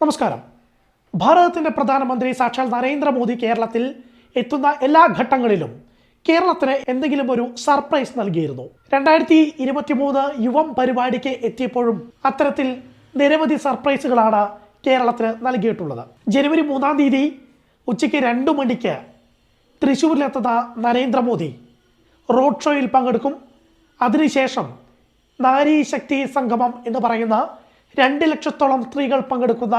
നമസ്കാരം. ഭാരതത്തിന്റെ പ്രധാനമന്ത്രി സാക്ഷാൽ നരേന്ദ്രമോദി കേരളത്തിൽ എത്തുന്ന എല്ലാ ഘട്ടങ്ങളിലും കേരളത്തിന് എന്തെങ്കിലും ഒരു സർപ്രൈസ് നൽകിയിരുന്നു. രണ്ടായിരത്തി ഇരുപത്തി മൂന്ന് യുവം പരിപാടിക്ക് എത്തിയപ്പോഴും അത്തരത്തിൽ നിരവധി സർപ്രൈസുകളാണ് കേരളത്തിന് നൽകിയിട്ടുള്ളത്. ജനുവരി മൂന്നാം തീയതി ഉച്ചയ്ക്ക് രണ്ടു മണിക്ക് തൃശ്ശൂരിലെത്തുന്ന നരേന്ദ്രമോദി റോഡ് ഷോയിൽ പങ്കെടുക്കും. അതിനുശേഷം നാരി ശക്തി സംഗമം എന്ന് പറയുന്ന രണ്ട് ലക്ഷത്തോളം സ്ത്രീകൾ പങ്കെടുക്കുന്ന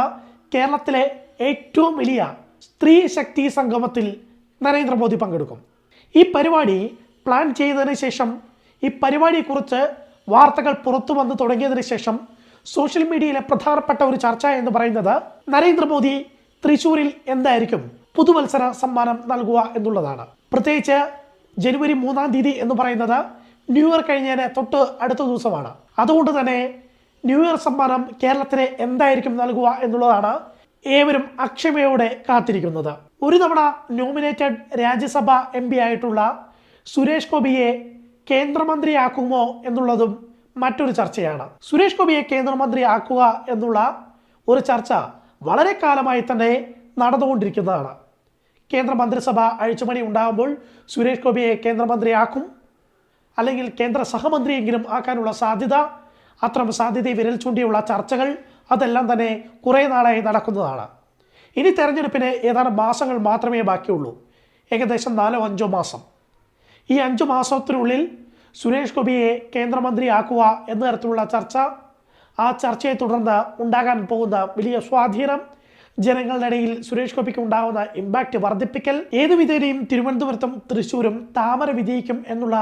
കേരളത്തിലെ ഏറ്റവും വലിയ സ്ത്രീ ശക്തി സംഗമത്തിൽ നരേന്ദ്രമോദി പങ്കെടുക്കും. ഈ പരിപാടി പ്ലാൻ ചെയ്തതിന് ശേഷം ഈ പരിപാടിയെക്കുറിച്ച് വാർത്തകൾ പുറത്തു വന്ന് തുടങ്ങിയതിന് ശേഷം സോഷ്യൽ മീഡിയയിലെ പ്രധാനപ്പെട്ട ഒരു ചർച്ച എന്ന് പറയുന്നത് നരേന്ദ്രമോദി തൃശൂരിൽ എന്തായിരിക്കും പുതുവത്സര സമ്മാനം നൽകുക എന്നുള്ളതാണ്. പ്രത്യേകിച്ച് ജനുവരി മൂന്നാം തീയതി എന്ന് പറയുന്നത് ന്യൂ ഇയർ കഴിഞ്ഞതിന് തൊട്ട് അടുത്ത ദിവസമാണ്. അതുകൊണ്ട് തന്നെ ന്യൂ ഇയർ സമ്മാനം കേരളത്തിന് എന്തായിരിക്കും നൽകുക എന്നുള്ളതാണ് ഏവരും അക്ഷമയോടെ കാത്തിരിക്കുന്നത്. ഒരു തവണ നോമിനേറ്റഡ് രാജ്യസഭ എം പി ആയിട്ടുള്ള സുരേഷ് ഗോപിയെ കേന്ദ്രമന്ത്രിയാക്കുമോ എന്നുള്ളതും മറ്റൊരു ചർച്ചയാണ്. സുരേഷ് ഗോപിയെ കേന്ദ്രമന്ത്രിയാക്കുക എന്നുള്ള ഒരു ചർച്ച വളരെ കാലമായി തന്നെ നടന്നുകൊണ്ടിരിക്കുന്നതാണ്. കേന്ദ്ര മന്ത്രിസഭ അഴിച്ചുപണി ഉണ്ടാകുമ്പോൾ സുരേഷ് ഗോപിയെ കേന്ദ്രമന്ത്രിയാക്കും അല്ലെങ്കിൽ കേന്ദ്ര സഹമന്ത്രിയെങ്കിലും ആക്കാനുള്ള സാധ്യത അത്തരം സാധ്യതയെ വിരൽ ചൂണ്ടിയുള്ള ചർച്ചകൾ അതെല്ലാം തന്നെ കുറേ നാളായി നടക്കുന്നതാണ്. ഇനി തെരഞ്ഞെടുപ്പിന് ഏതാനും മാസങ്ങൾ മാത്രമേ ബാക്കിയുള്ളൂ. ഏകദേശം നാലോ അഞ്ചോ മാസം. ഈ അഞ്ചു മാസത്തിനുള്ളിൽ സുരേഷ് ഗോപിയെ കേന്ദ്രമന്ത്രിയാക്കുക എന്ന തരത്തിലുള്ള ചർച്ച ആ ചർച്ചയെ തുടർന്ന് ഉണ്ടാകാൻ പോകുന്ന വലിയ സ്വാധീനം ജനങ്ങളുടെ ഇടയിൽ സുരേഷ് ഗോപിക്ക് ഉണ്ടാകുന്ന ഇമ്പാക്റ്റ് വർദ്ധിപ്പിക്കൽ ഏത് വിധേനയും തിരുവനന്തപുരത്തും തൃശ്ശൂരും താമര വിജയിക്കും എന്നുള്ള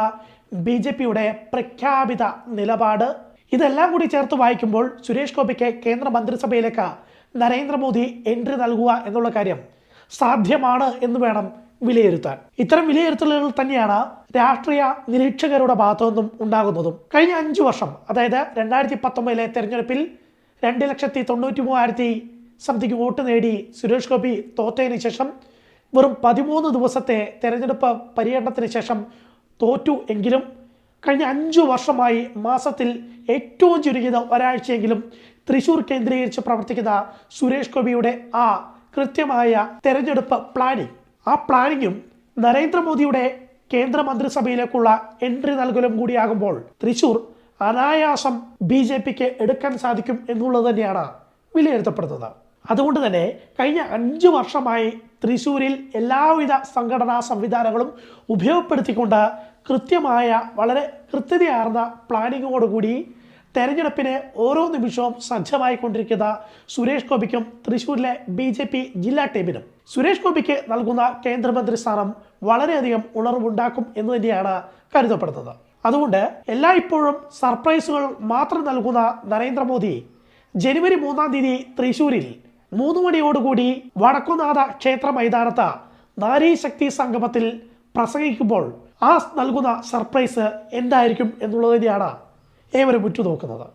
ബി ജെ പിയുടെ പ്രഖ്യാപിത നിലപാട് ഇതെല്ലാം കൂടി ചേർത്ത് വായിക്കുമ്പോൾ സുരേഷ് ഗോപിക്ക് കേന്ദ്ര മന്ത്രിസഭയിലേക്ക് നരേന്ദ്രമോദി എൻട്രി നൽകുക എന്നുള്ള കാര്യം സാധ്യമാണ് എന്ന് വേണം വിലയിരുത്താൻ. ഇത്തരം വിലയിരുത്തലുകൾ തന്നെയാണ് രാഷ്ട്രീയ നിരീക്ഷകരുടെ ഭാഗത്തു നിന്നും ഉണ്ടാകുന്നതും. കഴിഞ്ഞ അഞ്ചു വർഷം അതായത് രണ്ടായിരത്തി പത്തൊമ്പതിലെ തെരഞ്ഞെടുപ്പിൽ രണ്ട് ലക്ഷത്തി തൊണ്ണൂറ്റി മൂവായിരത്തി സംതിങ് വോട്ട് നേടി സുരേഷ് ഗോപി തോറ്റതിന് ശേഷം വെറും പതിമൂന്ന് ദിവസത്തെ തെരഞ്ഞെടുപ്പ് പര്യടനത്തിന് ശേഷം തോറ്റു എങ്കിലും കഴിഞ്ഞ അഞ്ചു വർഷമായി മാസത്തിൽ ഏറ്റവും ചുരുങ്ങിയത് ഒരാഴ്ചയെങ്കിലും തൃശൂർ കേന്ദ്രീകരിച്ച് പ്രവർത്തിക്കുന്ന സുരേഷ് ഗോപിയുടെ ആ കൃത്യമായ തെരഞ്ഞെടുപ്പ് പ്ലാനിംഗ് ആ പ്ലാനിങ്ങും നരേന്ദ്രമോദിയുടെ കേന്ദ്ര മന്ത്രിസഭയിലേക്കുള്ള എൻട്രി നൽകലും കൂടിയാകുമ്പോൾ തൃശൂർ അനായാസം ബി ജെ പിക്ക് എടുക്കാൻ സാധിക്കും എന്നുള്ളത് തന്നെയാണ് വിലയിരുത്തപ്പെടുന്നത്. അതുകൊണ്ട് തന്നെ കഴിഞ്ഞ അഞ്ച് വർഷമായി തൃശൂരിൽ എല്ലാവിധ സംഘടനാ സംവിധാനങ്ങളും ഉപയോഗപ്പെടുത്തിക്കൊണ്ട് കൃത്യമായ വളരെ കൃത്യതയാർന്ന പ്ലാനിങ്ങോടുകൂടി തെരഞ്ഞെടുപ്പിന് ഓരോ നിമിഷവും സജ്ജമായിക്കൊണ്ടിരിക്കുന്ന സുരേഷ് ഗോപിക്കും തൃശ്ശൂരിലെ ബി ജെ പി ജില്ലാ ടീമിനും. സുരേഷ് ഗോപിക്ക് നൽകുന്ന കേന്ദ്രമന്ത്രി സ്ഥാനം വളരെയധികം ഉണർവുണ്ടാക്കും എന്ന് തന്നെയാണ് കരുതപ്പെടുന്നത്. അതുകൊണ്ട് എല്ലായ്പ്പോഴും സർപ്രൈസുകൾ മാത്രം നൽകുന്ന നരേന്ദ്രമോദി ജനുവരി മൂന്നാം തീയതി തൃശൂരിൽ മൂന്ന് മണിയോടുകൂടി വടക്കുനാഥ ക്ഷേത്ര മൈതാനത്ത് നാരീശക്തി സംഗമത്തിൽ പ്രസംഗിക്കുമ്പോൾ ആ നൽകുന്ന സർപ്രൈസ് എന്തായിരിക്കും എന്നുള്ളത് തന്നെയാണ് ഏവരും ഉറ്റുനോക്കുന്നത്.